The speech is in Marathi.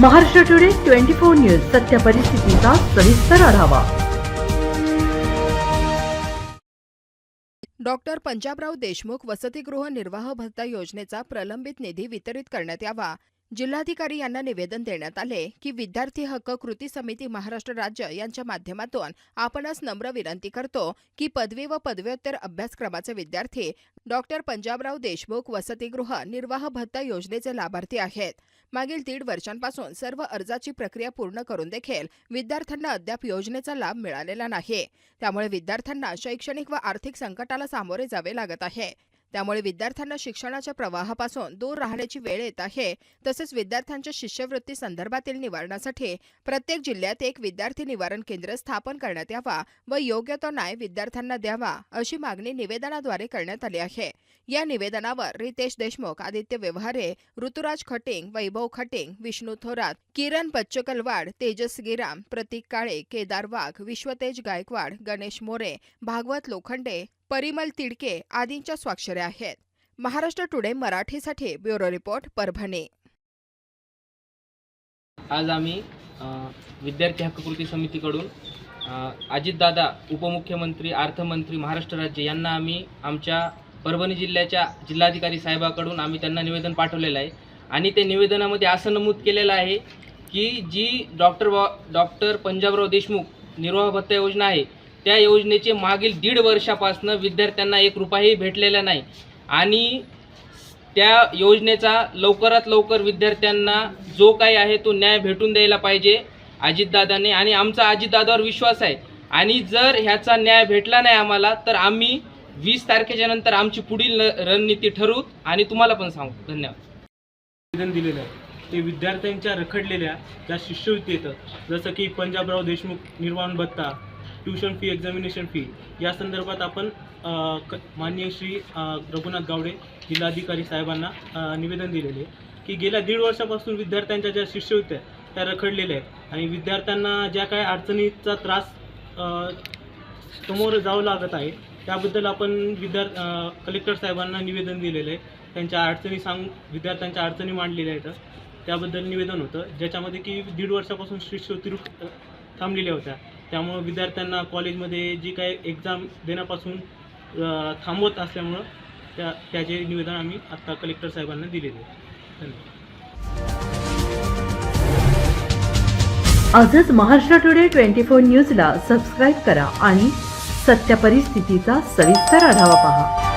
Maharashtra today twenty four news सत्य परिस्थितीचा सविस्तर आढावा. डॉक्टर पंजाबराव देशमुख वसतिगृह निर्वाह भत्ता योजनेचा प्रलंबित निधी वितरित करण्यात यावा. जिल्हाधिकारी यांना निवेदन देण्यात आले की विद्यार्थी हक्क कृती समिती महाराष्ट्र राज्य यांच्या माध्यमातून आपणच नम्र विनंती करतो की पदवी व पदव्युत्तर अभ्यासक्रमाचे विद्यार्थी डॉक्टर पंजाबराव देशमुख वसतिगृह निर्वाह भत्ता योजनेचे लाभार्थी आहेत. मागील दीड वर्षांपासून सर्व अर्जाची प्रक्रिया पूर्ण करून देखील विद्यार्थ्यांना अद्याप योजनेचा लाभ मिळालेला नाही. त्यामुळे विद्यार्थ्यांना शैक्षणिक व आर्थिक संकटाला सामोरे जावे लागत आहे. त्यामुळे विद्यार्थ्यांना शिक्षणाच्या प्रवाहापासून दूर राहण्याची वेळ येत आहे. तसेच विद्यार्थ्यांच्या शिष्यवृत्ती संदर्भातील निवारणासाठी प्रत्येक जिल्ह्यात एक विद्यार्थी निवारण केंद्र स्थापन करण्यात यावा व योग्य तो न्याय विद्यार्थ्यांना द्यावा अशी मागणी निवेदनाद्वारे करण्यात आली आहे. या निवेदनावर रितेश देशमुख आदित्य व्यवहारे ऋतुराज खटिंग वैभव खटिंग विष्णू थोरात किरण पच्चकलवाड तेजस गिराम प्रतीक काळे केदार वाघ विश्वतेज गायकवाड गणेश मोरे भागवत लोखंडे परिमल तिडके आदींच्या स्वाक्षऱ्या आहेत. महाराष्ट्र टुडे मराठीसाठी ब्युरो रिपोर्ट परभणी. आज आम्ही विद्यार्थी हक्क कृती समितीकडून अजितदादा उपमुख्यमंत्री अर्थमंत्री महाराष्ट्र राज्य यांना आम्ही आमच्या परभणी जिल्ह्याच्या जिल्हाधिकारी साहेबाकडून आम्ही त्यांना निवेदन पाठवलेलं आहे. आणि ते निवेदनामध्ये असं नमूद केलेलं आहे की जी डॉक्टर डॉक्टर पंजाबराव देशमुख निर्वाह भत्ता योजना आहे त्या योजनेचे मागील दीड वर्षापासनं विद्यार्थ्यांना एक रुपयाही भेटलेला नाही. आणि त्या योजनेचा लवकरात लवकर विद्यार्थ्यांना जो काही आहे तो न्याय भेटून द्यायला पाहिजे अजितदादाने. आणि आमचा अजितदादावर विश्वास आहे. आणि जर ह्याचा न्याय भेटला नाही आम्हाला तर आम्ही वीस तारखेच्या नंतर आमची पुढील रणनीती ठरवू. आणि तुम्हाला पण सांगू. धन्यवाद. निवेदन दिलेलं आहे. ते विद्यार्थ्यांच्या रखडलेल्या ज्या शिष्यवृत्ती येतात जसं की पंजाबराव देशमुख निर्वाण भत्ता ट्युशन फी एक्झामिनेशन फी या संदर्भात आपण क माननीय श्री रघुनाथ गावडे जिल्हाधिकारी साहेबांना निवेदन दिलेले आहे की गेल्या दीड वर्षापासून विद्यार्थ्यांच्या ज्या शिष्यवृत्त्या त्या रखडलेल्या आहेत आणि विद्यार्थ्यांना ज्या काही अडचणीचा त्रास समोर जावं लागत आहे त्याबद्दल आपण विद्यार्थ कलेक्टर साहेबांना निवेदन दिलेलं आहे. त्यांच्या अडचणी सांग विद्यार्थ्यांच्या अडचणी मांडलेल्या आहेत. त्याबद्दल निवेदन होतं. ज्याच्यामध्ये की दीड वर्षापासून शिष्यवृत्ती थांबलेल्या होत्या. त्यामुळं विद्यार्थ्यांना कॉलेजमध्ये जी काही एक्झाम देण्यापासून थांबवत असल्यामुळं त्या त्याचे निवेदन आम्ही आत्ता कलेक्टर साहेबांना दिलेले धन्यवाद. आजच महाराष्ट्र टुडे ट्वेंटी फोर न्यूजला सबस्क्राईब करा आणि सत्य परिस्थितीचा सविस्तर आढावा पहा.